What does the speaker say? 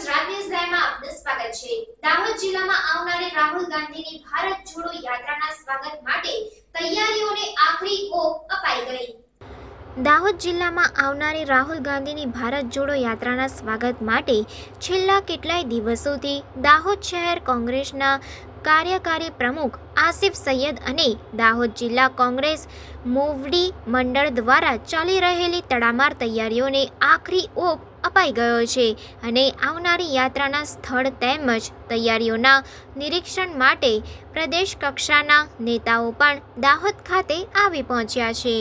Gujarat news લાઈવમાં આપનું સ્વાગત છે. દાહોદ જિલ્લામાં આવનારી રાહુલ ગાંધીની ભારત જોડો યાત્રાના સ્વાગત માટે તૈયારીઓને આખરી ઓપ અપાઈ ગઈ. દાહોદ જિલ્લામાં આવનારી રાહુલ ગાંધીની ભારત જોડો યાત્રાના સ્વાગત માટે છેલ્લા કેટલાય દિવસોથી દાહોદ શહેર કોંગ્રેસના કાર્યકારી પ્રમુખ આસિફ સૈયદ અને દાહોદ જિલ્લા કોંગ્રેસ મોવડી મંડળ દ્વારા ચાલી રહેલી તડામાર તૈયારીઓને આખરી ઓપ અપાઈ ગયો છે અને આવનારી યાત્રાના સ્થળ તેમજ તૈયારીઓના નિરીક્ષણ માટે પ્રદેશ કક્ષાના નેતાઓ પણ દાહોદ ખાતે આવી પહોંચ્યા છે.